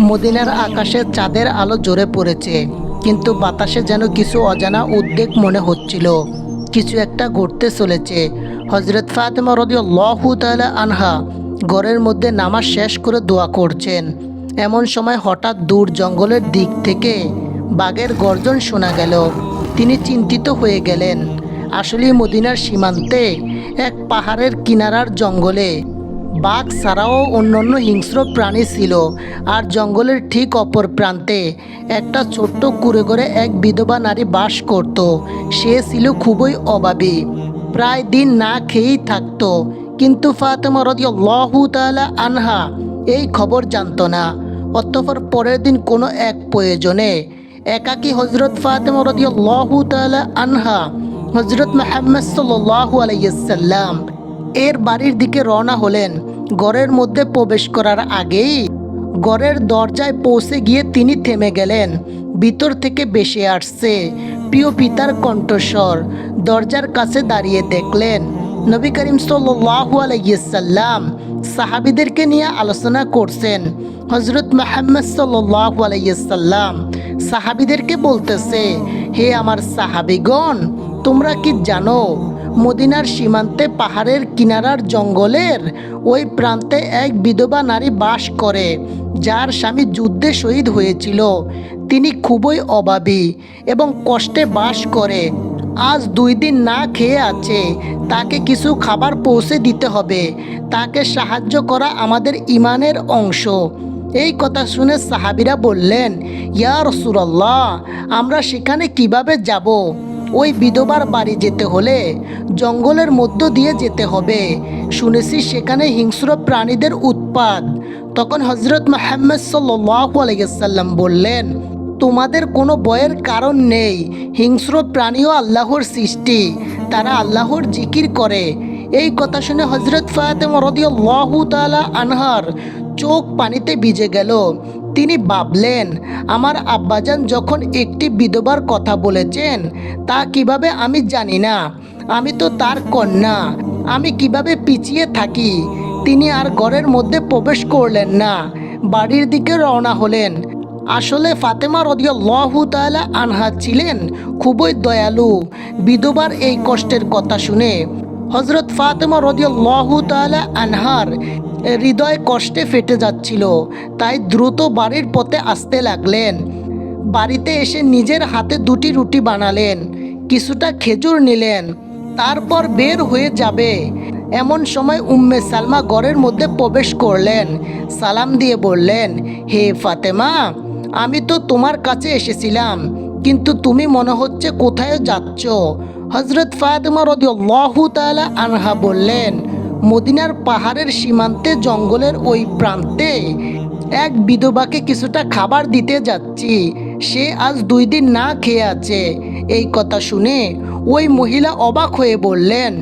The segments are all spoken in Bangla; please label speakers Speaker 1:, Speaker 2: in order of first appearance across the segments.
Speaker 1: মদিনার আকাশে চাঁদের আলো জোরে পড়েছে, কিন্তু বাতাসে যেন কিছু অজানা উদ্বেগ মনে হচ্ছিল। কিছু একটা ঘটতে চলেছে। হজরত ফাতেমা রদিয়াল্লাহু তাআলা আনহা ঘরের মধ্যে নামাজ শেষ করে দোয়া করছেন। এমন সময় হঠাৎ দূর জঙ্গলের দিক থেকে বাঘের গর্জন শোনা গেল। তিনি চিন্তিত হয়ে গেলেন। আসলে মদিনার সীমান্তে এক পাহাড়ের কিনারার জঙ্গলে বাঘ ছাড়াও অন্যান্য হিংস্র প্রাণী ছিল আর জঙ্গলের ঠিক অপর প্রান্তে একটা ছোট্ট কুড়ে করে এক বিধবা নারী বাস করত। সে ছিল খুবই অভাবী। প্রায় দিন না খেয়েই থাকতো। কিন্তু ফাতেমা রদিয়াল্লাহু তাআলা আনহা এই খবর জানতো না। অতঃপর পরের দিন কোনো এক প্রয়োজনে একাকী হজরত ফাতেমা রদিয়াল্লাহু তাআলা আনহা হজরত মাহমদ সাল্লাল্লাহু আলাইসাল্লাম এর বাড়ির দিকে রওনা হলেন। ঘরের মধ্যে প্রবেশ করার আগেই ঘরের দরজায় পৌঁছে গিয়ে তিনি থেমে গেলেন। ভিতর থেকে বেশি আসছে প্রিয় পিতার কণ্ঠস্বর। দরজার কাছে দাঁড়িয়ে দেখলেন নবী করিম সাল্লাল্লাহু আলাইসাল্লাম সাহাবিদেরকে নিয়ে আলোচনা করছেন। হজরত মাহমদ সাল্লাল্লাহু আলাইসাল্লাম সাহাবিদেরকে বলতেছে, হে আমার সাহাবিগণ, তোমরা কি জানো মদিনার সীমান্তে পাহাড়ের কিনারার জঙ্গলের ওই প্রান্তে এক বিধবা নারী বাস করে, যার স্বামী যুদ্ধে শহীদ হয়েছিল। তিনি খুবই অভাবী এবং কষ্টে বাস করে। আজ দুই দিন না খেয়ে আছে, তাকে কিছু খাবার পৌঁছে দিতে হবে। তাকে সাহায্য করা আমাদের ইমানের অংশ। এই কথা শুনে সাহাবিরা বললেন, ইয়া রসুল্লাহ আমরা সেখানে কীভাবে যাব? ওই বিধবার বাড়ি যেতে হলে জঙ্গলের মধ্য দিয়ে যেতে হবে। শুনেছি সেখানে হিংস্র প্রাণীদের উৎপাত। তখন হজরত মাহমদ সাল্লাম বললেন, তোমাদের কোনো ভয়ের কারণ নেই। হিংস্র প্রাণীও আল্লাহর সৃষ্টি। তারা আল্লাহর জিকির করে। এই কথা শুনে হজরত ফাতেমা রদিয়াল্লাহু আনহার চোখ পানিতে ভিজে গেল। তিনি ভাবলেন, আমার আব্বাজান যখন একটি বিধবার কথা বলেছেন, তা কীভাবে আমি জানি না? আমি তো তার কন্যা। আমি কীভাবে পিছিয়ে থাকি? তিনি আর ঘরের মধ্যে প্রবেশ করলেন না। বাড়ির দিকে রওনা হলেন। আসলে ফাতেমা রদিয়াল্লাহু তাআলা আনহা ছিলেন খুবই দয়ালু। বিধবার এই কষ্টের কথা শুনে হজরত ফাতেমা রদিয়াল্লাহু তাআলা আনহার হৃদয় কষ্টে ফেটে যাচ্ছিল, তাই দ্রুত বাড়ির পথে আসতে লাগলেন। বাড়িতে এসে নিজের হাতে দুটি রুটি বানালেন, কিছুটা খেজুর নিলেন, তারপর বের হয়ে যাবে। এমন সময় উম্মে সালমা ঘরের মধ্যে প্রবেশ করলেন, সালাম দিয়ে বললেন, হে ফাতেমা, আমি তো তোমার কাছে এসেছিলাম, কিন্তু তুমি মনে হচ্ছে কোথায় যাচ্ছ? হজরত ফাতেমা রদিয়াল্লাহু তাআলা আনহা বললেন মদিনার পাহাড়ের সীমান্তে জঙ্গলের ওই প্রান্তে এক বিধবাকে কিছুটা খাবার দিতে যাচ্ছি। সে আজ দুই দিন না খেয়ে আছে। এই কথা শুনে ওই মহিলা অবাক হয়ে বললেন,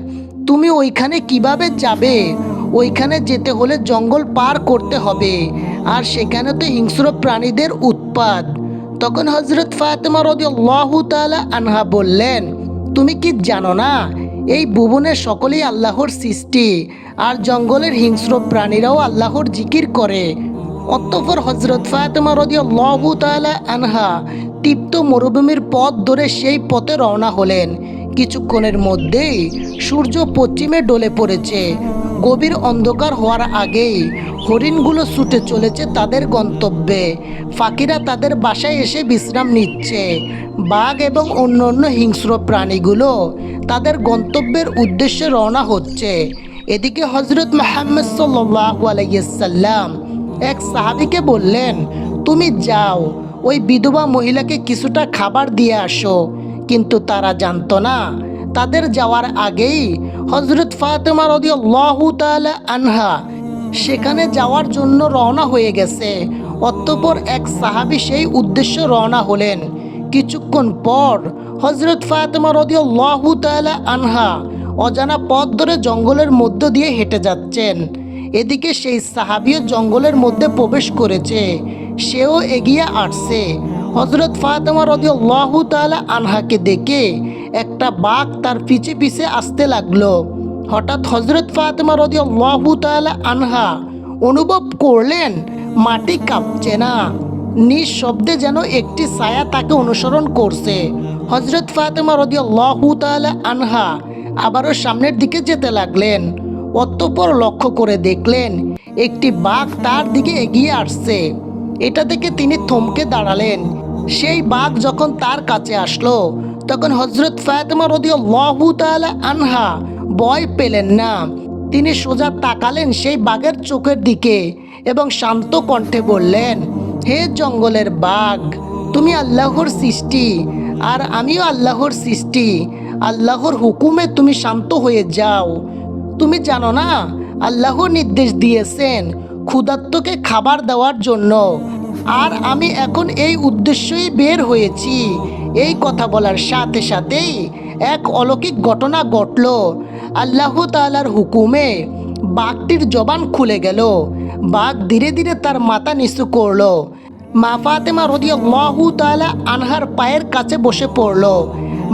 Speaker 1: তুমি ওইখানে কীভাবে যাবে? ওইখানে যেতে হলে জঙ্গল পার করতে হবে, আর সেখানে তো হিংস্র প্রাণীদের উৎপাত। তখন হজরত ফাতেমা রদিয়াল্লাহু তাআলা আনহা বললেন, তুমি কি জানো না এই ভুবনে সকলেই আল্লাহর সৃষ্টি, আর জঙ্গলের হিংস্র প্রাণীরাও আল্লাহর জিকির করে। অতঃপর হজরত ফাতেমা লহু তালা আনহা তৃপ্ত মরুভূমির পথ ধরে সেই পথে রওনা হলেন। কিছুক্ষণের মধ্যেই সূর্য পশ্চিমে ডলে পড়েছে। গভীর অন্ধকার হওয়ার আগেই হরিণগুলো ছুটে চলেছে তাদের গন্তব্যে। ফাঁকিরা তাদের বাসায় এসে বিশ্রাম নিচ্ছে। বাঘ এবং অন্য অন্য হিংস্র প্রাণীগুলো তাদের গন্তব্যের উদ্দেশ্যে রওনা হচ্ছে। এদিকে হজরত মাহমদ আলাইসাল্লাম এক সাহাবিকে বললেন, তুমি যাও, ওই বিধবা মহিলাকে কিছুটা খাবার দিয়ে আসো। কিন্তু তারা জানতো না, তাদের যাওয়ার আগেই হজরত ফাতেমা রদিয়াল্লাহু তাআলা আনহা সেখানে যাওয়ার জন্য রওনা হয়ে গেছে। অতঃপর এক সাহাবি সেই উদ্দেশ্য রওনা হলেন। কিছুক্ষণ পর হজরত ফাতেমা রদিয়াল্লাহু তাআলা আনহা অজানা পথ ধরে জঙ্গলের মধ্য দিয়ে হেঁটে যাচ্ছেন। এদিকে সেই সাহাবিও জঙ্গলের মধ্যে প্রবেশ করেছে। সেও এগিয়ে আসছে। হজরত ফাতেমা রদিয়াল্লাহু তাআলা আনহাকে দেখে একটা বাঘ তার পিছে পিছে আসতে লাগল। হঠাৎ হজরত ফাতেমা রদিয়াল্লাহু তাআলা আনহা অনুভব করলেন, মাটি কাঁপছে না। নিঃশব্দে যেন একটি ছায়া তাকে অনুসরণ করছে। হজরত ফাতেমা রদি তাআলা আনহা আবারও সামনের দিকে যেতে লাগলেন। অতঃপর লক্ষ্য করে দেখলেন, একটি বাঘ তার দিকে এগিয়ে আসছে। এটা দেখে তিনি থমকে দাঁড়ালেন। সেই বাঘ যখন তার কাছে আসলো, তখন হজরত ফাতেমা রদি আনহা ভয় পেলেন না। তিনি সোজা তাকালেন সেই বাঘের চোখের দিকে এবং শান্ত কণ্ঠে বললেন, হে জঙ্গলের বাঘ, তুমি আল্লাহর সৃষ্টি, আর আমিও আল্লাহর সৃষ্টি। আল্লাহর হুকুমে তুমি শান্ত হয়ে যাও। তুমি জানো না, আল্লাহ নির্দেশ দিয়েছেন ক্ষুধার্তকে খাবার দেওয়ার জন্য। আর আমি এখন এই উদ্দেশ্যই বের হয়েছি। এই কথা বলার সাথে সাথেই এক অলৌকিক ঘটনা ঘটল। আল্লাহ তালার হুকুমে বাঘটির জবান খুলে গেল। বাঘ ধীরে ধীরে তার মাথা নিচু করল। মা ফাতেমা রদিয়াল্লাহু তাআলা আনহার পায়ের কাছে বসে পড়ল।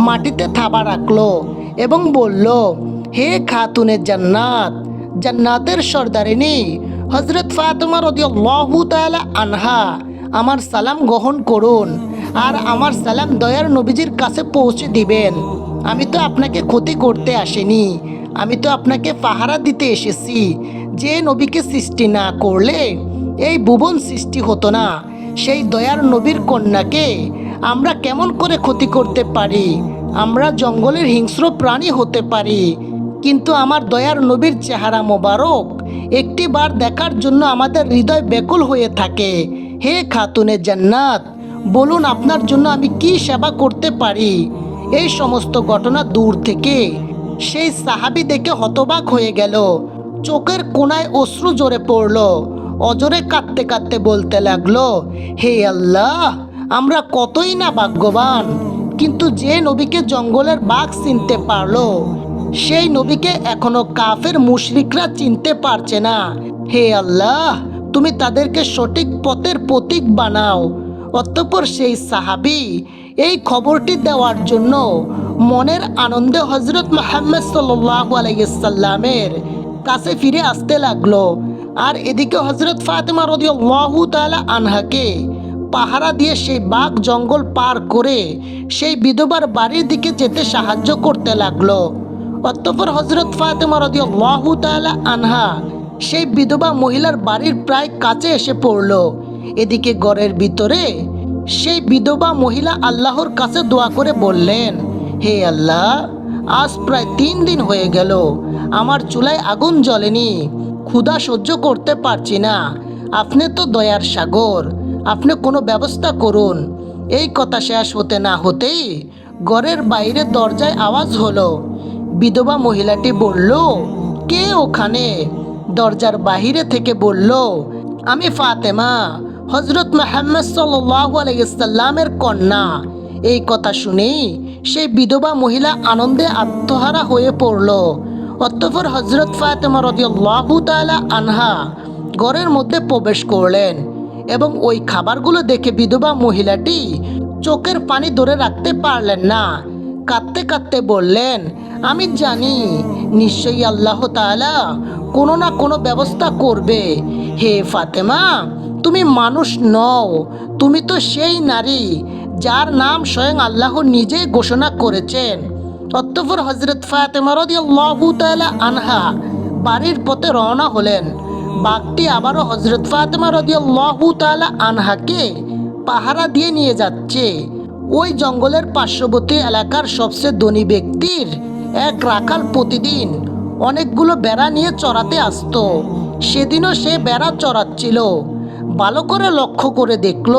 Speaker 1: মাটিতে থাবা রাখল এবং বলল, হে খাতুনে জান্নাত, জান্নাতের সর্দারিনী হজরত ফাতেমা রদিয়াল্লাহু তাআলা আনহা, আমার সালাম গ্রহণ করুন আর আমার সালাম দয়ার নবীজির কাছে পৌঁছে দিবেন। আমি তো আপনাকে ক্ষতি করতে আসিনি। আমি তো আপনাকে পাহারা দিতে এসেছি। যে নবীকে সৃষ্টি না করলে এই ভুবন সৃষ্টি হতো না। সেই দয়ার নবীর কন্যাকে আমরা কেমন করে ক্ষতি করতে পারি? আমরা জঙ্গলের হিংস্র প্রাণী হতে পারি। কিন্তু আমার দয়ার নবীর চেহারা মোবারক একটি বার দেখার জন্য আমাদের হৃদয় ব্যাকুল হয়ে থাকে। হে খাতুনে জান্নাত, বলুন আপনার জন্য আমি কি সেবা করতে পারি? এই সমস্ত ঘটনা দূর থেকে। সেই সাহাবি দেখে হতবাক হয়ে গেল। চোখের কোনায় অশ্রু জোরে পড়ল। অজরে কাঁদতে কাঁদতে বলতে লাগল, হে আল্লাহ, আমরা কতই না ভাগ্যবান। কিন্তু যে নবীকে জঙ্গলের বাঘ চিনতে পারল, সেই নবীকে এখনও কাফের মুশরিকরা চিনতে পারছে না। হে আল্লাহ, তুমি তাদেরকে সঠিক পথের প্রতীক বানাও। অতঃপর সেই সাহাবি এই খবরটি দেওয়ার জন্য মনের আনন্দে হজরত মোহাম্মদ সাল্লাল্লাহু আলাইহি সাল্লামের কাছে ফিরে আসতে লাগল। আর এদিকে হজরত ফাতেমা রদিয়াল্লাহু তাআলা আনহাকে পাহারা দিয়ে সেই বাঘ জঙ্গল পার করে সেই বিধবার বাড়ির দিকে যেতে সাহায্য করতে লাগল। অতঃপর হজরত ফাতেমা রদিয়াল্লাহু তাআলা আনহা সেই বিধবা মহিলার বাড়ির প্রায় কাছে এসে পড়ল। এদিকে ঘরের ভিতরে সেই বিধবা মহিলা আল্লাহর কাছে দোয়া করে বললেন, হে আল্লাহ, আজ প্রায় তিন দিন হয়ে গেল, আমার চুলায় আগুন জ্বলেনি, ক্ষুধা সহ্য করতে পারছি না, আপনি তো দয়ার সাগর, আপনি কোনো ব্যবস্থা করুন, এই কথা শেষ হতে না হতেই ঘরের বাইরে দরজায় আওয়াজ হলো, বিধবা মহিলাটি বলল, কে ওখানে? দরজার বাহিরে থেকে বলল, আমি ফাতেমা হজরত মাহমদ আলাইসাল্লামের কন্যা। এই কথা শুনেই সেই বিধবা মহিলা আনন্দে আত্মহারা হয়ে পড়ল। অতঃপর হজরত ফাতেমা রদিয়াল্লাহু তাআলা আনহা ঘরের মধ্যে প্রবেশ করলেন এবং ওই খাবারগুলো দেখে বিধবা মহিলাটি চোখের পানি ধরে রাখতে পারলেন না। কাঁদতে কাঁদতে বললেন, আমি জানি, নিশ্চয়ই আল্লাহ তাআলা কোনো না কোনো ব্যবস্থা করবে। হে ফাতেমা তুমি মানুষ নও, তুমি তো সেই নারী যার নাম স্বয়ং আল্লাহ নিজেই ঘোষণা করেছেন। অতঃপর হজরত ফাতেমা রাদিয়াল্লাহু তাআলা আনহা বাড়ির পথে রওনা হলেন। বাঘটি আবারও হজরত ফাতেমা রাদিয়াল্লাহু তাআলা আনহাকে পাহারা দিয়ে নিয়ে যাচ্ছে। ওই জঙ্গলের পার্শ্ববর্তী এলাকার সবচেয়ে ধনী ব্যক্তির এক রাখাল প্রতিদিন অনেকগুলো বেড়া নিয়ে চড়াতে আসতো। সেদিনও সে বেড়া চড়াচ্ছিল। ভালো করে লক্ষ্য করে দেখল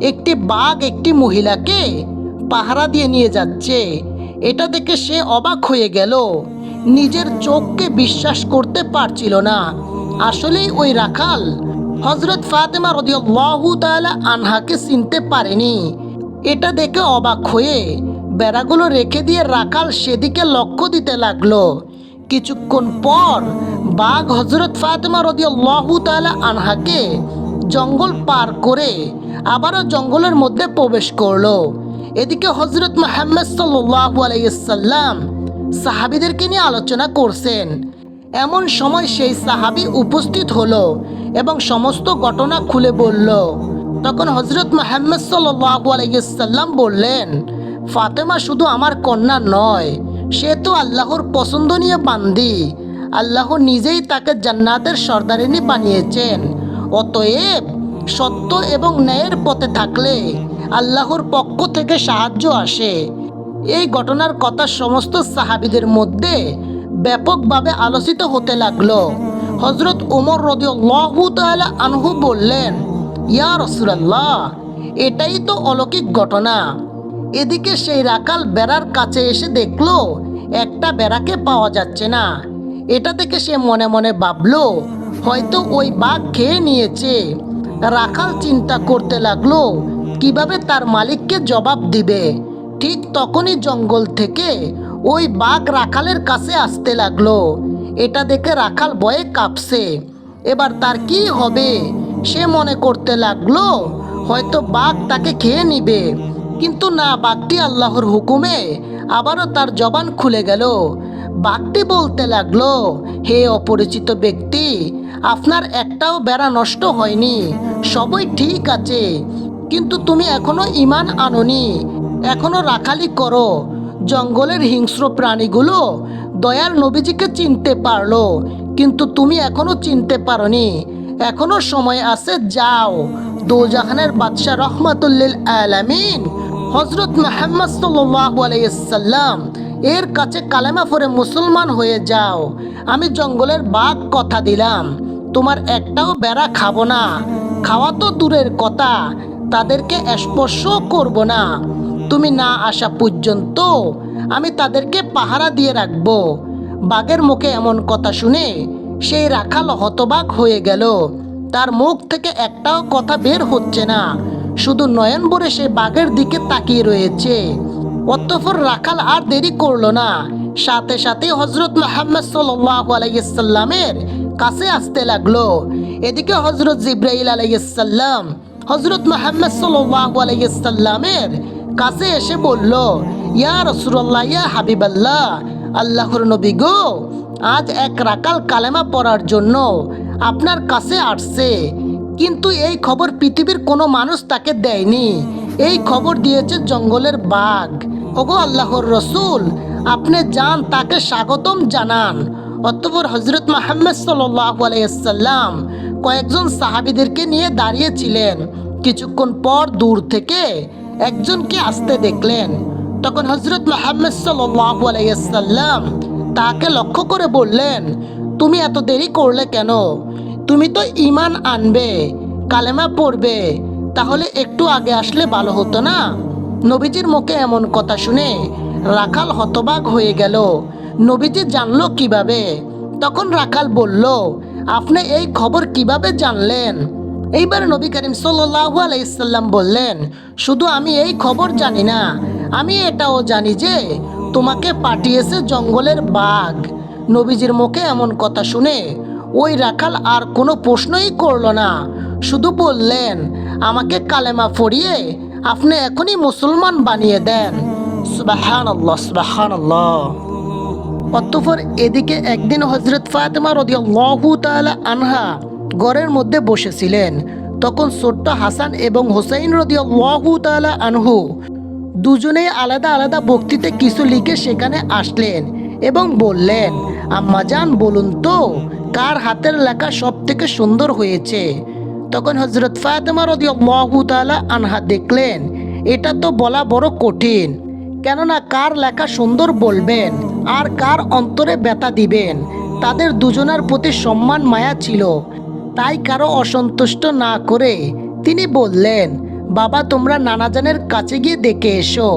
Speaker 1: একটি বাঘ একটি মহিলাকে পাহারা দিয়ে নিয়ে যাচ্ছে। এটা দেখে সে অবাক হয়ে গেল। নিজের চোখকে বিশ্বাস করতে পারছিল না। আসলেই ওই রাখাল হজরত ফাতেমা রদিয়াল্লাহু তাআলা আনহাকে চিনতে পারেনি। এটা দেখে অবাক হয়ে বেড়াগুলো রেখে দিয়ে রাখাল সেদিকে লক্ষ্য দিতে লাগল। কিছুক্ষণ পর বাঘ হজরত ফাতেমা রদিয়াল্লাহু তাআলা আনহাকে জঙ্গল পার করে আবারও জঙ্গলের মধ্যে প্রবেশ করল। এদিকে হজরত মোহাম্মদ আলাইসাল্লাম সাহাবিদেরকে নিয়ে আলোচনা করছেন। এমন সময় সেই সাহাবি উপস্থিত হলো এবং সমস্ত ঘটনা খুলে বলল। তখন হজরত মোহাম্মদ সাল্লাম বললেন, ফাতেমা শুধু আমার কন্যা নয়, সে তো আল্লাহর পছন্দনীয় বান্দি। আল্লাহ নিজেই তাকে জান্নাতের সর্দারিনী বানিয়েছেন। অতএব সত্য এবং ন্যায়ের পথে থাকলে আল্লাহর পক্ষ থেকে সাহায্য আসে। এই ঘটনার কথা সমস্ত সাহাবিদের মধ্যে ব্যাপকভাবে আলোচিত হতে লাগল। হজরত ওমর রদিয়াল্লাহু তাআলা আনহু বললেন, ইয়া রসুলাল্লাহ, এটাই তো অলৌকিক ঘটনা। এদিকে সেই রাকাল বেড়ার কাছে এসে দেখল, একটা বেড়াকে পাওয়া যাচ্ছে না। এটা থেকে সে মনে মনে ভাবলো, হয়তো ওই বাঘ খেয়ে নিয়েছে। রাখাল চিন্তা করতে লাগল, কীভাবে তার মালিককে জবাব দিবে? ঠিক তখনই জঙ্গল থেকে ওই বাঘ রাখালের কাছে আসতে লাগল। এটা দেখে রাখাল ভয়ে কাঁপছে। এবার তার কি হবে? সে মনে করতে লাগল, হয়তো বাঘ তাকে খেয়ে নিবে। কিন্তু না, বাঘটি আল্লাহর হুকুমে আবারও তার জবান খুলে গেল। বাঘটি বলতে লাগল, হে অপরিচিত ব্যক্তি, আপনার একটাও বেড়া নষ্ট হয়নি, সবই ঠিক আছে, কিন্তু তুমি এখনও ইমান আননি, এখনও রাখালি করো, জঙ্গলের হিংস্র প্রাণীগুলো দয়াল নবীজিকে চিনতে পারল, কিন্তু তুমি এখনও চিনতে পারোনি, এখনও সময় আছে, যাও। দোজাহানের বাদশাহ রহমাতুল্লিল আলামিন হজরত মোহাম্মদ সাল্লাম এর কাছে কালেমা পরে মুসলমান হয়ে যাও। আমি জঙ্গলের বাঘ কথা দিলাম। তোমার একটাও বেড়া খাব না। খাওয়া তো দূরের কথা। তাদেরকে স্পর্শ করব না। তুমি না আসা পর্যন্ত আমি তাদেরকে পাহারা দিয়ে রাখব। বাঘের মুখে এমন কথা শুনে সেই রাখাল হতবাক হয়ে গেল। তার মুখ থেকে একটাও কথা বের হচ্ছে না। শুধু নয়ন ভরে সে বাঘের দিকে তাকিয়ে রয়েছে। অতঃপর রাখাল আর দেরি করল না। সাথে সাথে হজরত মোহাম্মদ সাল্লামের কাছে আসতে লাগল। এদিকে হজরত জিব্রাইল আলাইসাল্লাম হজরত মোহাম্মদ সাল্লামের কাছে এসে বলল, ইয়া রসুল্লাহ ইয়া হাবিবাল্লাহ, আল্লাহর নবী গো, আজ এক রাকাল কালেমা পড়ার জন্য আপনার কাছে আসছে। কিন্তু এই খবর পৃথিবীর কোনো মানুষ তাকে দেয়নি। এই খবর দিয়েছে জঙ্গলের বাঘ। ওগো আল্লাহর রসুল, আপনি যান, তাকে স্বাগতম জানান। অতপর হজরত মাহমদ সাল্লাম কয়েকজন সাহাবিদেরকে নিয়ে দাঁড়িয়েছিলেন। কিছুক্ষণ পর দূর থেকে একজনকে আসতে দেখলেন। তখন হজরত মাহমদ সাল্লাম তাকে লক্ষ্য করে বললেন, তুমি এত দেরি করলে কেন? তুমি তো ইমান আনবে, কালেমা পড়বে তাহলে একটু আগে আসলে ভালো হতো না? নবীজির মুখে এমন কথা শুনে রাখাল হতবাক হয়ে গেল। নবীজি জানলো কীভাবে? তখন রাখাল বলল, আপনি এই খবর কীভাবে জানলেন? এইবার নবী করিম সাল্লাল্লাহু আলাইসাল্লাম বললেন, শুধু আমি এই খবর জানি না, আমি এটাও জানি যে তোমাকে পাঠিয়েছে জঙ্গলের বাঘ। নবীজির মুখে এমন কথা শুনে ওই রাখাল আর কোনো প্রশ্নই করল না, শুধু বললেন আমাকে কালেমা ফড়িয়ে আপনি এখনই মুসলমান বানিয়ে দেন। সুবাহান আল্লাহ সুবাহান আল্লাহ এদিকে একদিন হজরত ফাতেমা রদিয়াল্লাহু তাআলা আনহা ঘরের মধ্যে বসেছিলেন। তখন ছোট্ট হাসান এবং হোসাইন রদিয়াল্লাহু তাআলা আনহু দুজনেই আলাদা আলাদা বক্তৃতে কিছু লিখে সেখানে আসলেন এবং বললেন আম্মাজান বলুন তো, কার হাতের লেখা সব থেকে সুন্দর হয়েছে? তখন হজরত ফাতেমা রদিয়াল্লাহু তাআলা আনহা দেখলেন, এটা তো বলা বড় কঠিন, কেননা কার লেখা সুন্দর বলবেন আর কার অন্তরে ব্যথা দিবেন? তাদের দুজনার প্রতি সম্মান মায়া ছিল, তাই কারও অসন্তুষ্ট না করে তিনি বললেন, বাবা তোমরা নানাজানের কাছে গিয়ে দেখে এসো।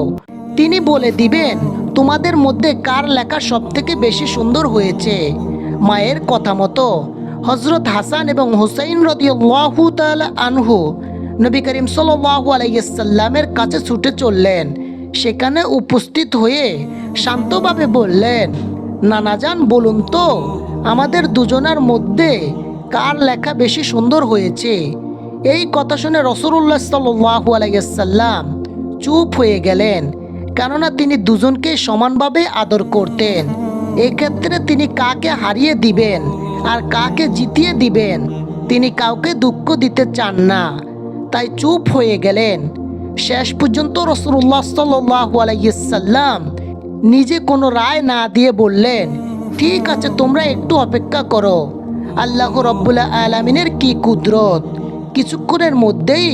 Speaker 1: তিনি বলে দিবেন, তোমাদের মধ্যে কার লেখা সব থেকে বেশি সুন্দর হয়েছে? মায়ের কথা মতো হজরত হাসান এবং হুসাইন রদিয়াল্লাহু আনহু নবী করিম সাল্লাল্লাহু আলাইসাল্লামের কাছে ছুটে চললেন। সেখানে উপস্থিত হয়ে শান্তভাবে বললেন নানাজান বলুন তো, আমাদের দুজনার মধ্যে কার লেখা বেশি সুন্দর হয়েছে? এই কথা শুনে রসুল্লাহ সাল্লাহু আলাইসাল্লাম চুপ হয়ে গেলেন, কেননা তিনি দুজনকে সমানভাবে আদর করতেন। এক্ষেত্রে তিনি কাকে হারিয়ে দিবেন? আর কাকে জিতিয়ে দিবেন? তিনি কাউকে দুঃখ দিতে চান না। তাই চুপ হয়ে গেলেন। শেষ পর্যন্ত রসুল্লাহ সাল্লাম নিজে কোনো রায় না দিয়ে বললেন, ঠিক আছে, তোমরা একটু অপেক্ষা করো। আল্লাহ রব্বুল্লাহ আলমিনের কি কুদরত? কিছুক্ষণের মধ্যেই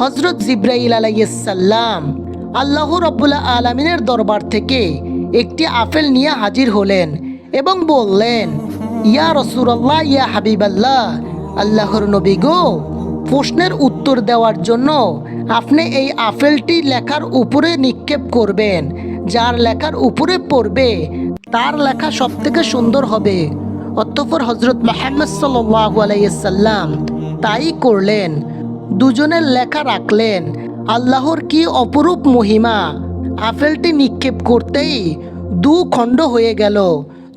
Speaker 1: হজরত জিব্রাইল আলাইসাল্লাম আল্লাহ রব্বুল্লাহ আলমিনের দরবার থেকে একটি আপেল নিয়ে হাজির হলেন এবং বললেন ইয়া রসুরাল্লাহ ইয়া হাবিবাল্লাহ, আল্লাহর নবী গো, প্রশ্নের উত্তর দেওয়ার জন্য আপনি এই আপেলটি লেখার উপরে নিক্ষেপ করবেন। যার লেখার উপরে পড়বে, তার লেখা সব থেকে সুন্দর হবে। অতঃপর হজরত মাহমদ আলাইসাল্লাম তাই করলেন। দুজনের লেখা রাখলেন। আল্লাহর কি অপরূপ মহিমা। আপেলটি নিক্ষেপ করতেই দু খণ্ড হয়ে গেল।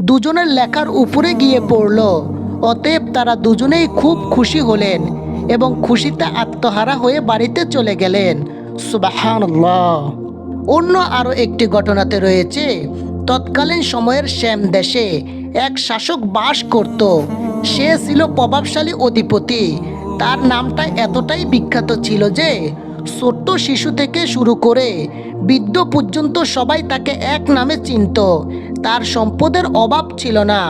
Speaker 1: দুজনের লেখার উপরে গিয়ে পড়ল। অতএব তারা দুজনেই খুব খুশি হলেন এবং খুশিতে আত্মহারা হয়ে বাড়িতে চলে গেলেন। সুবাহান্লাহ অন্য আরও একটি ঘটনাতে রয়েছে। তৎকালীন সময়ের শ্যাম দেশে এক শাসক বাস করত। সে ছিল প্রভাবশালী অধিপতি। তার নামটা এতটাই বিখ্যাত ছিল যে ছোট্ট শিশু থেকে শুরু করে বৃদ্ধ পর্যন্ত সবাই তাকে এক নামে চিনত। তার সম্পদের অভাব ছিল না,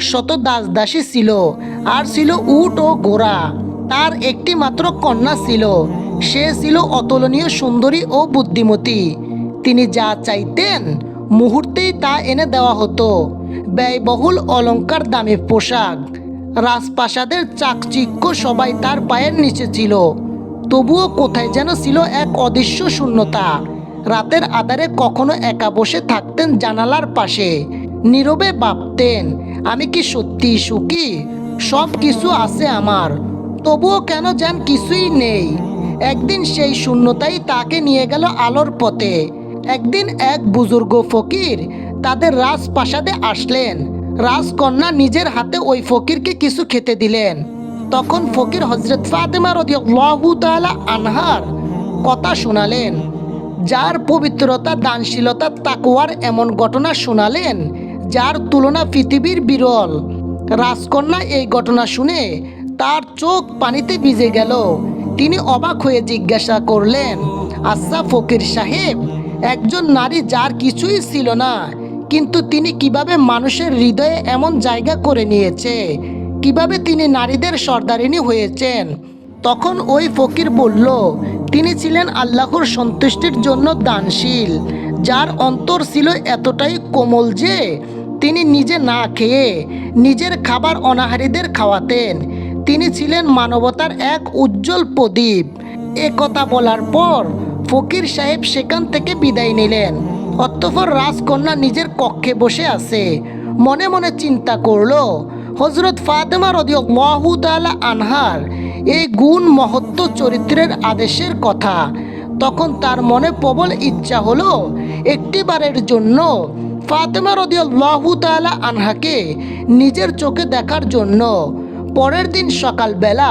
Speaker 1: শত দাস দাসী ছিল, আর ছিল উট ও ঘোড়া। তার একটি মাত্র কন্যা ছিল, সে ছিল অতুলনীয় সুন্দরী ও বুদ্ধিমতী। তিনি যা চাইতেন মুহূর্তেই তা এনে দেওয়া হতো, ব্যয়বহুল অলংকার দামি পোশাক। রাজপ্রাসাদের চাকচিক্য সবাই তার পায়ের নিচে ছিল। তবুও কোথায় যেন ছিল এক অদৃশ্য শূন্যতা। রাতের আধারে কখনো একা বসে থাকতেন জানালার পাশে। নীরবে ভাবতেন, আমি কি সত্যি সুখী? সব কিছু আছে আমার। তবুও কেন যেন কিছুই নেই? একদিন সেই শূন্যতাই তাকে নিয়ে গেল আলোর পথে। একদিন এক বুজুর্গ ফকির তাদের রাজপ্রাসাদে আসলেন। রাজকন্যা নিজের হাতে ওই ফকিরকে কিছু খেতে দিলেন। তখন ফকির হজরত ফাতেমা রদিয়াল্লাহু তাআলা আনহার কথা শোনালেন, যার পবিত্রতা, দানশীলতা তাকুয়ার এমন ঘটনা শোনালেন, যার তুলনা পৃথিবীর বিরল। রাজকন্যা এই ঘটনা শুনে তার চোখ পানিতে ভিজে গেল। তিনি অবাক হয়ে জিজ্ঞাসা করলেন আচ্ছা ফকির সাহেব, একজন নারী যার কিছুই ছিল না, কিন্তু তিনি কীভাবে মানুষের হৃদয়ে এমন জায়গা করে নিয়েছে? কীভাবে তিনি নারীদের সর্দারিনী হয়েছেন? তখন ওই ফকির বলল, তিনি ছিলেন আল্লাহর সন্তুষ্টির জন্য দানশীল, যার অন্তর ছিল এতটাই কোমল যে তিনি নিজে না খেয়ে নিজের খাবার অনাহারীদের খাওয়াতেন। তিনি ছিলেন মানবতার এক উজ্জ্বল প্রদীপ। এ কথা বলার পর ফকির সাহেব সেখান থেকে বিদায় নিলেন। অতঃপর রাজকন্যা নিজের কক্ষে বসে আছে। মনে মনে চিন্তা করল হজরত ফাতেমা রদিয়াল্লাহু তাআলা আনহার এই গুণ মহত্ব চরিত্রের আদেশের কথা। তখন তার মনে প্রবল ইচ্ছা হলো একটিবারের জন্য ফাতেমা রদিয়াল্লাহু তাআলা আনহাকে নিজের চোখে দেখার জন্য পরের দিন সকালবেলা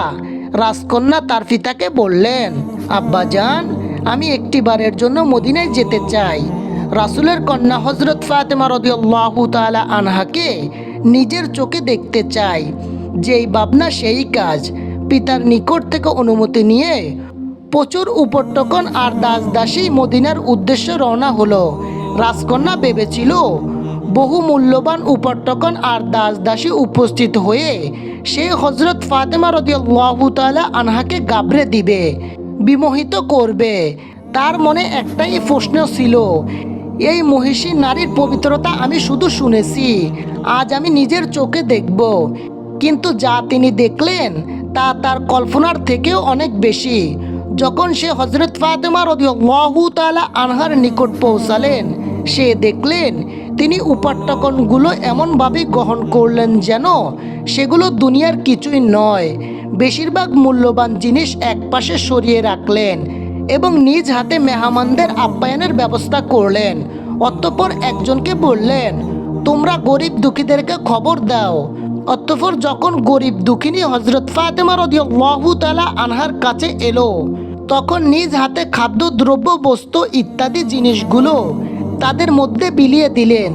Speaker 1: রাজকন্যা তার পিতাকে বললেন আব্বাজান আমি একটিবারের জন্য মদিনায় যেতে চাই। রাসুলের কন্যা হজরত ফাতেমা রদিয়াল্লাহু তাআলা আনহাকে নিজের চোখে দেখতে চাই যেই ভাবনা সেই কাজ। পিতার নিকট থেকে অনুমতি নিয়ে প্রচুর উপটকন আর দাস দাসী মদিনার উদ্দেশ্যে রওনা হলো। রাজকন্যা ভেবেছিল বহু মূল্যবান উপটকন আর দাস দাসী উপস্থিত হয়ে সে হজরত ফাতেমা রদিয়াল্লাহু তাআলা আনহাকে গাবড়ে দিবে, বিমোহিত করবে। তার মনে একটাই প্রশ্ন ছিল এই মহিষী নারীর পবিত্রতা আমি শুধু শুনেছি। আজ আমি নিজের চোখে দেখব। কিন্তু যা তিনি দেখলেন, তা তার কল্পনার থেকেও অনেক বেশি। যখন সে হজরত ফাতেমা রদিয়াল্লাহু তাআলা আনহার নিকট পৌঁছালেন, সে দেখলেন তিনি উপাট্টকনগুলো এমনভাবে গ্রহণ করলেন যেন সেগুলো দুনিয়ার কিছুই নয়। বেশিরভাগ মূল্যবান জিনিস একপাশে সরিয়ে রাখলেন। এবং নিজ হাতে মেহমানদের আপ্যায়নের ব্যবস্থা করলেন। অতঃপর একজনকে বললেন, তোমরা গরিব দুঃখীদেরকে খবর দাও। অতঃপর যখন গরিব দুঃখিনী হজরত ফাতেমা রদিয়াল্লাহু তাআলা আনহার কাছে এলো, তখন নিজ হাতে খাদ্য, দ্রব্য, বস্তু ইত্যাদি জিনিসগুলো তাদের মধ্যে বিলিয়ে দিলেন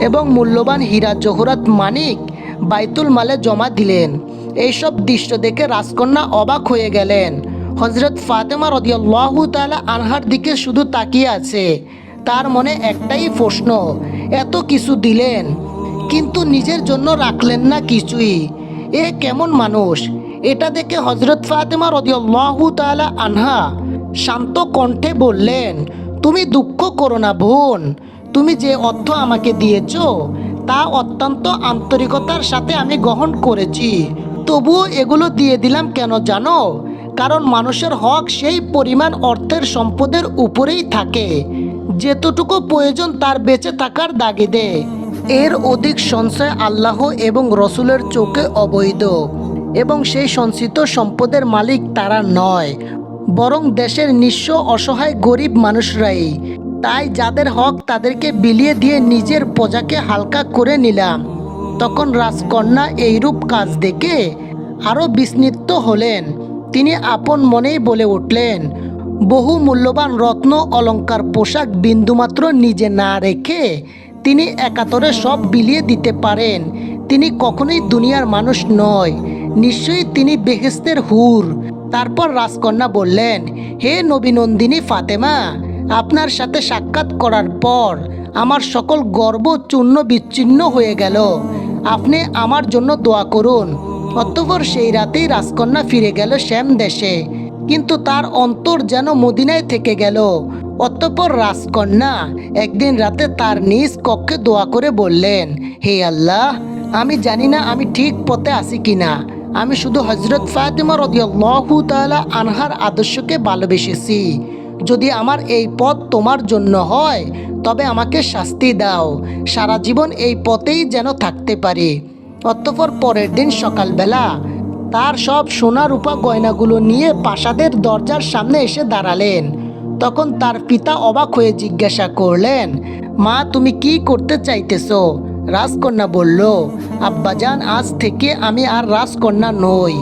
Speaker 1: এবং মূল্যবান হীরা, জহরাত মানিক, বাইতুল মালে জমা দিলেন। এইসব দৃশ্য দেখে রাজকন্যা অবাক হয়ে গেলেন। হজরত ফাতেমা রদিয়াল্লাহু তালা আনহার দিকে শুধু তাকিয়ে আছে। তার মনে একটাই প্রশ্ন, এত কিছু দিলেন, কিন্তু নিজের জন্য রাখলেন না কিছুই। এ কেমন মানুষ? এটা দেখে হজরত ফাতেমা রদিয়াল্লাহু তালা আনহা শান্ত কণ্ঠে বললেন, তুমি দুঃখ করো না বোন, তুমি যে অর্থ আমাকে দিয়েছ, তা অত্যন্ত আন্তরিকতার সাথে আমি গ্রহণ করেছি। তবুও এগুলো দিয়ে দিলাম কেন জানো? কারণ মানুষের হক সেই পরিমাণ অর্থের সম্পদের উপরেই থাকে। যেতটুকু প্রয়োজন তার বেঁচে থাকার দাগিদে এর অধিক সঞ্চয় আল্লাহ এবং রসুলের চোখে অবৈধ এবং সেই সঞ্চিত সম্পদের মালিক তারা নয়, বরং দেশের নিঃস্ব অসহায় গরিব মানুষরাই। তাই যাদের হক তাদেরকে বিলিয়ে দিয়ে নিজের প্রজাকে হালকা করে নিলাম। তখন রাজকন্যা এইরূপ কাজ দেখে আরও বিস্মিত হলেন। তিনি আপন মনেই বলে উঠলেন, বহু মূল্যবান রত্ন অলঙ্কার পোশাক, বিন্দুমাত্র নিজে না রেখে তিনি একাতরে সব বিলিয়ে দিতে পারেন। তিনি কখনোই দুনিয়ার মানুষ নয়। নিশ্চয়ই তিনি বেহেস্তের হুর। তারপর রাজকন্যা বললেন, হে নবীনন্দিনী ফাতেমা, আপনার সাথে সাক্ষাৎ করার পর আমার সকল গর্ব, চূর্ণ, বিচ্ছিন্ন হয়ে গেল। আপনি আমার জন্য দোয়া করুন। অতঃপর সেই রাতেই রাজকন্যা ফিরে গেল শ্যাম দেশে। কিন্তু তার অন্তর যেন মদিনায় থেকে গেল। অতঃপর রাজকন্যা একদিন রাতে তার নিজ কক্ষে দোয়া করে বললেন, হে আল্লাহ, আমি জানি না আমি ঠিক পথে আছি কিনা। আমি শুধু হজরত ফাতেমা রদিয়াল্লাহু তাআলা আনহার আদর্শকে ভালোবেসেছি। যদি আমার এই পথ তোমার জন্য হয়, তবে আমাকে শাস্তি দাও। সারা জীবন এই পথেই যেন থাকতে পারি। অতঃপর পরের দিন সকালবেলা তার সব সোনা রূপা গয়নাগুলো নিয়ে প্রাসাদের দরজার সামনে এসে দাঁড়ালেন। তখন তার পিতা অবাক হয়ে জিজ্ঞাসা করলেন, মা, তুমি কি করতে চাইতেছো? রাজকন্যা বলল, আব্বাজান, আজ থেকে আমি আর রাজকন্যা নই।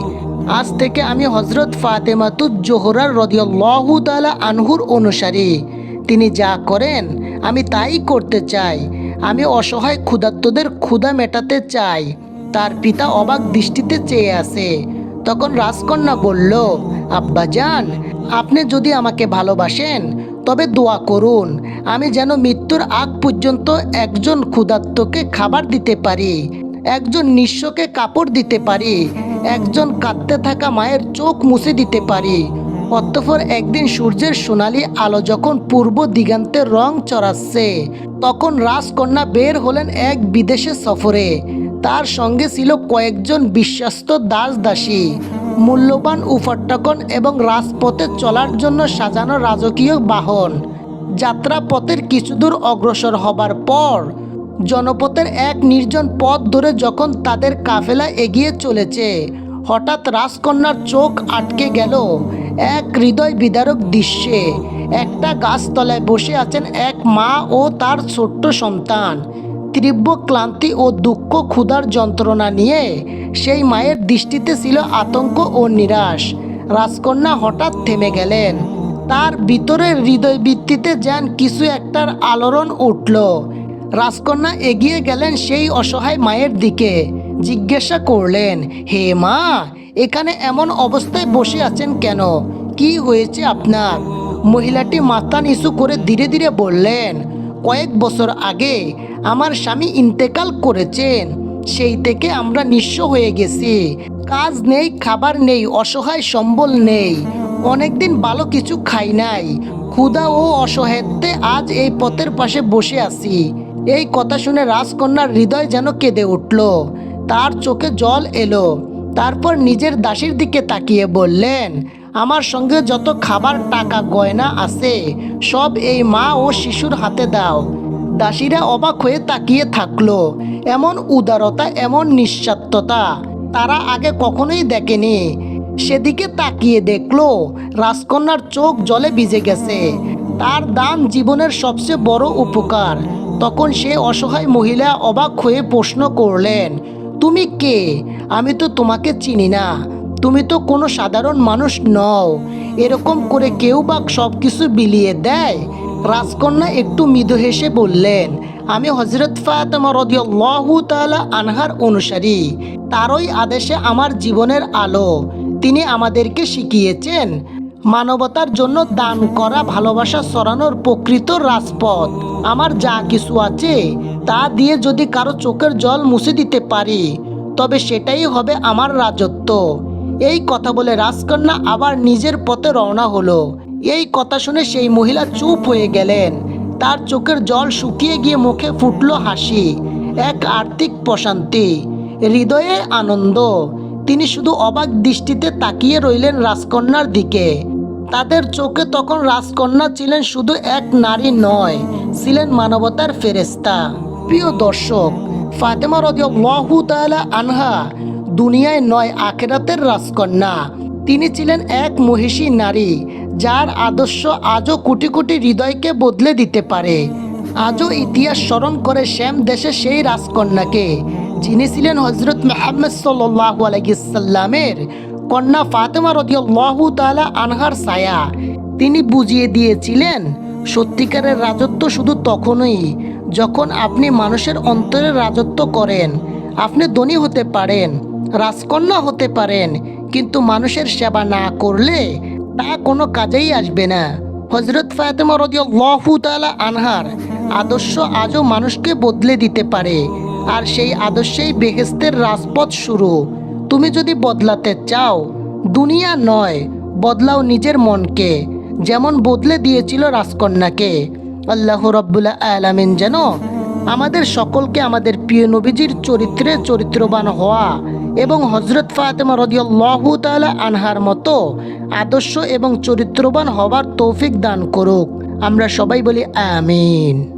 Speaker 1: আজ থেকে আমি হজরত ফাতেমাতু জোহরার রদিয়াল্লাহু আনহুর অনুসারী। তিনি যা করেন, আমি তাই করতে চাই। আমি অসহায় ক্ষুধার্তদের ক্ষুধা মেটাতে চাই। তার পিতা অবাক দৃষ্টিতে চেয়ে আছে। তখন রাজকন্যা বলল আব্বাজান আপনি যদি আমাকে ভালোবাসেন, তবে দোয়া করুন। আমি যেন মৃত্যুর আগ পর্যন্ত একজন ক্ষুধার্তকে খাবার দিতে পারি, একজন নিঃস্বকে কাপড় দিতে পারি। একজন কাঁদতে থাকা মায়ের চোখ মুছে দিতে পারি। অতঃপর একদিন সূর্যের সোনালি আলো যখন পূর্ব দিগান্তের রং চড়াচ্ছে, তখন রাজকন্যা বের হলেন এক বিদেশে সফরে। তার সঙ্গে ছিল কয়েকজন বিশ্বস্ত দাস দাসী মূল্যবান উপাট্টকন এবং রাজপথে চলার জন্য সাজানো রাজকীয় বাহন। যাত্রাপথের কিছু দূর অগ্রসর হবার পর জনপথের এক নির্জন পথ ধরে যখন তাদের কাফেলা এগিয়ে চলেছে, হঠাৎ রাজকন্যার চোখ আটকে গেল এক হৃদয় বিদারক দৃশ্যে। একটা গাছতলায় বসে আছেন এক মা ও তার ছোট্ট সন্তান। তীব্র ক্লান্তি ও দুঃখ ক্ষুধার যন্ত্রণা নিয়ে সেই মায়ের দৃষ্টিতে ছিল আতঙ্ক ও নিরাশ। রাজকন্যা হঠাৎ থেমে গেলেন। তার ভিতরের হৃদয় ভিত্তিতে যেন কিছু একটার আলোড়ন উঠল। রাজকন্যা এগিয়ে গেলেন সেই অসহায় মায়ের দিকে। জিজ্ঞাসা করলেন, হে মা, এখানে এমন অবস্থায় বসে আছেন কেন? কি হয়েছে আপনার? মহিলাটি মাথা নিচু করে ধীরে ধীরে বললেন, কয়েক বছর আগে আমার স্বামী ইন্তেকাল করেছেন, সেই থেকে আমরা নিঃস্ব হয়ে গেছি। কাজ নেই, খাবার নেই, অসহায় সম্বল নেই। অনেকদিন ভালো কিছু খাই নাই। ক্ষুধা ও অসহায়ত্বে আজ এই পথের পাশে বসে আছি। এই কথা শুনে রাজকন্যার হৃদয় যেন কেঁদে উঠল। তার চোখে জল এলো। তারপর নিজের দাসীর দিকে তাকিয়ে বললেন, আমার সঙ্গে যত খাবার, টাকা, গয়না আছে, সব এই মা ও শিশুর হাতে দাও। দাসীরা অবাক হয়ে তাকিয়ে থাকল। এমন উদারতা, এমন নিঃস্বার্থতা তারা আগে কখনোই দেখেনি। সেদিকে তাকিয়ে দেখল, রাজকন্যার চোখ জলে ভিজে গেছে। তার দান জীবনের সবচেয়ে বড় উপকার। তখন সে অসহায় মহিলা অবাক হয়ে প্রশ্ন করলেন, তুমি কে? আমি তো তোমাকে চিনি না। তুমি তো কোনো সাধারণ মানুষ নও। এরকম করে কেউ বা সব কিছু বিলিয়ে দেয়? রাজকন্যা একটু মৃদু হেসে বললেন, আমি হজরত ফাতেমা রদিয়াল্লাহু তাআলা আনহার অনুসারী। তারই আদেশে আমার জীবনের আলো। তিনি আমাদেরকে শিখিয়েছেন মানবতার জন্য দান করা, ভালোবাসা সরানোর প্রকৃত রাজপথ। আমার যা কিছু আছে, তা দিয়ে যদি কারও চোখের জল মুছে দিতে পারি, তবে সেটাই হবে আমার রাজত্ব। এই কথা বলে রাজকন্যা আবার নিজের পথে রওনা হলো। এই কথা শুনে সেই মহিলা চুপ হয়ে গেলেন। তার চোখের জল শুকিয়ে গিয়ে মুখে ফুটলো হাসি, এক আর্থিক প্রশান্তি। হৃদয়ে আনন্দ। তিনি শুধু অবাক দৃষ্টিতে তাকিয়ে রইলেন রাজকন্যার দিকে। তাদের চোখে তখন রাজকন্যা ছিলেন শুধু এক নারী নয়, ছিলেন মানবতার ফেরেস্তা প্রিয় দর্শক, ফাতেমা রদিয়াল্লাহু তাআলা আনহা দুনিয়ায় নয়, আখেরাতের রাজকন্যা। তিনি ছিলেন এক মহিষী নারী, যার আদর্শ আজও কোটি কোটি হৃদয়কে বদলে দিতে পারে। আজও ইতিহাস স্মরণ করে শ্যাম দেশে সেই রাজকন্যাকে, যিনি ছিলেন হজরত মেহাম্মদ সাল্লাহ আলাইসাল্লামের কন্যা ফাতেমা রদিয়াল্লাহু তাআলা আনহার সায়া তিনি বুঝিয়ে দিয়েছিলেন, সত্যিকারের রাজত্ব শুধু তখনই, যখন আপনি মানুষের অন্তরে রাজত্ব করেন, আপনি ধনী হতে পারেন, রাজকন্যা হতে পারেন, কিন্তু মানুষের সেবা না করলে তা কোনো কাজেই আসবে না। হজরত ফাতেমা রদিয়াল্লাহু তাআলা আনহার আদর্শ আজও মানুষকে বদলে দিতে পারে, আর সেই আদর্শেই বেহেস্তের রাজপথ শুরু। তুমি যদি বদলাতে চাও, দুনিয়া নয়, বদলাও নিজের মনকে। যেমন বদলে দিয়েছিল রাজকন্যাকে। আল্লাহ রব্বুল্লাহ আলামিন যেন আমাদের সকলকে আমাদের প্রিয় নবীজির চরিত্রে চরিত্রবান হওয়া এবং হজরত ফাতেমা রদিয়াল্লাহু তাআলা আনহার মতো আদর্শ এবং চরিত্রবান হবার তৌফিক দান করুক। আমরা সবাই বলি আমিন।